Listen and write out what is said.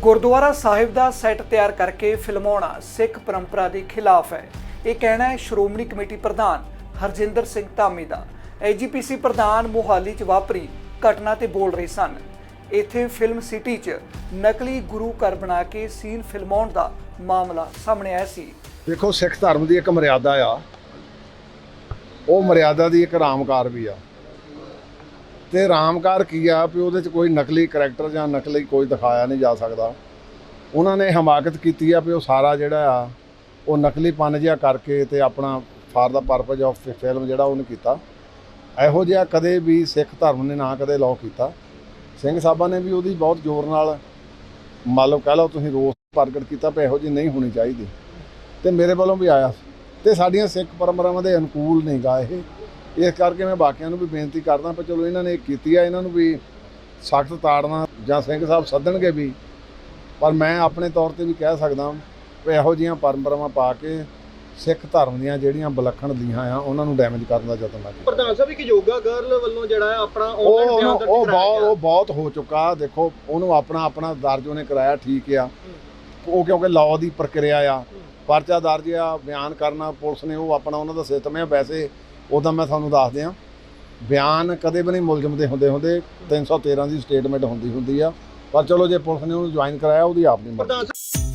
ਗੁਰਦੁਆਰਾ ਸਾਹਿਬ ਦਾ set ਤਿਆਰ ਕਰਕੇ ਫਿਲਮਾਉਣਾ ਸਿੱਖ ਪਰੰਪਰਾ ਦੇ ਖਿਲਾਫ ਹੈ। ਇਹ ਕਹਿਣਾ ਹੈ ਸ਼੍ਰੋਮਣੀ ਕਮੇਟੀ ਪ੍ਰਧਾਨ ਹਰਜਿੰਦਰ ਸਿੰਘ ਧਾਮੀ ਦਾ। ਐਜੀਪੀਸੀ ਪ੍ਰਧਾਨ ਮੋਹਾਲੀ 'ਚ ਵਾਪਰੀ, ਘਟਨਾ ਤੇ ਬੋਲ ਰਹੇ ਸਨ। ਇੱਥੇ ਫਿਲਮ ਸਿਟੀ 'ਚ ਨਕਲੀ ਗੁਰੂ ਘਰ ਬਣਾ ਕੇ ਸੀਨ ਫਿਲਮਾਉਣ ਦਾ ਮਾਮਲਾ ਸਾਹਮਣੇ ਆਇਆ ਸੀ। ਦੇਖੋ, ਸਿੱਖ ਧਰਮ ਦੀ ਇੱਕ ਮਰਿਆਦਾ ਆ। ਉਹ ਮਰਿਆਦਾ ਦੀ ਇੱਕ ਰਾਮਕਾਰ ਵੀ ਆ। ਤੇ ਰਾਮਕਾਰ ਕੀ ਆ ਵੀ ਉਹਦੇ ਚ ਕੋਈ ਨਕਲੀ ਕਰੈਕਟਰ ਜਾਂ ਨਕਲੀ ਕੋਈ ਦਿਖਾਇਆ ਨਹੀਂ ਜਾ ਸਕਦਾ। ਉਹਨਾਂ ਨੇ ਹਮਾਕਤ ਕੀਤੀ ਆ ਵੀ ਉਹ ਸਾਰਾ ਜਿਹੜਾ ਆ, ਉਹ ਨਕਲੀ ਪਨ ਜਿਹਾ ਕਰਕੇ ਤੇ ਆਪਣਾ for the purpose of film ਜਿਹੜਾ ਉਹਨੇ ਕੀਤਾ। ਇਹੋ ਜਿਹਾ ਕਦੇ ਵੀ ਸਿੱਖ ਧਰਮ ਨੇ ਨਾ ਕਦੇ ਲਾਅ ਕੀਤਾ। ਸਿੰਘ ਸਾਹਿਬਾਂ ਨੇ ਵੀ ਉਹਦੀ ਬਹੁਤ ਜ਼ੋਰ ਨਾਲ ਮੰਨ ਲਓ ਕਹਿ ਲਓ ਤੁਸੀਂ ਰੋਸ ਪ੍ਰਗਟ ਕੀਤਾ ਵੀ ਇਹੋ ਜਿਹੀ ਨਹੀਂ ਹੋਣੀ ਚਾਹੀਦੀ। ਤੇ ਮੇਰੇ ਵੱਲੋਂ ਵੀ ਆਇਆ। ਸੀ ਤੇ ਸਾਡੀਆਂ ਸਿੱਖ ਪਰੰਪਰਾਵਾਂ ਦੇ ਅਨੁਕੂਲ ਨਹੀਂ ਗਾ ਇਹ। ਇਸ ਕਰਕੇ ਮੈਂ ਬਾਕੀਆਂ ਨੂੰ ਵੀ ਬੇਨਤੀ ਕਰਦਾ ਪਰ ਚਲੋ ਇਹਨਾਂ ਨੇ ਕੀਤੀ ਆ ਇਹਨਾਂ ਨੂੰ ਵੀ ਸਖਤ ਤਾੜਨਾ ਜਾਂ ਸਿੰਘ ਸਾਹਿਬ ਸੱਦਣਗੇ ਵੀ। ਪਰ ਮੈਂ ਆਪਣੇ ਤੌਰ ਤੇ ਵੀ ਕਹਿ ਸਕਦਾ ਵੀ ਇਹੋ ਜਿਹੀਆਂ ਪਰੰਪਰਾਵਾਂ ਪਾ ਕੇ ਸਿੱਖ ਧਰਮ ਦੀਆਂ ਜਿਹੜੀਆਂ ਵਿਲੱਖਣ ਦੀਆਂ ਆ ਉਹਨਾਂ ਨੂੰ ਡੈਮੇਜ ਕਰਨ ਦਾ ਯਤਨ ਨਾ ਪ੍ਰਧਾਨ ਸਾਹਿਬ ਇੱਕ ਯੋਗਾ ਗਰਲ ਵੱਲੋਂ ਜਿਹੜਾ ਆਪਣਾ ਆਨਲਾਈਨ ਦਰਜ ਉਹ ਬਹੁਤ ਉਹ ਬਹੁਤ ਹੋ ਚੁੱਕਾ ਦੇਖੋ ਉਹਨੂੰ ਆਪਣਾ ਆਪਣਾ ਦਰਜ ਉਹਨੇ ਕਰਾਇਆ ਠੀਕ ਆ। ਉਹ ਕਿਉਂਕਿ ਲਾਅ ਦੀ ਪ੍ਰਕਿਰਿਆ ਆ ਪਰਚਾ ਦਰਜ ਆ ਬਿਆਨ ਕਰਨਾ ਪੁਲਿਸ ਨੇ ਉਹ ਆਪਣਾ ਉਹਨਾਂ ਦਾ ਸਿਸਟਮ ਹੈ ਵੈਸੇ ਉਦੋਂ ਮੈਂ ਤੁਹਾਨੂੰ ਦੱਸ ਦਿਆਂ, ਬਿਆਨ ਕਦੇ ਵੀ ਨਹੀਂ ਮੁਲਜ਼ਮ ਦੇ ਹੁੰਦੇ ਹੁੰਦੇ 313 ਦੀ ਸਟੇਟਮੈਂਟ ਹੁੰਦੀ ਹੁੰਦੀ ਆ। ਪਰ ਚਲੋ ਜੇ ਪੁਲਿਸ ਨੇ ਉਹਨੂੰ ਜੁਆਇਨ ਕਰਾਇਆ, ਉਹਦੀ ਆਪਣੀ ਮਰਜ਼ੀ।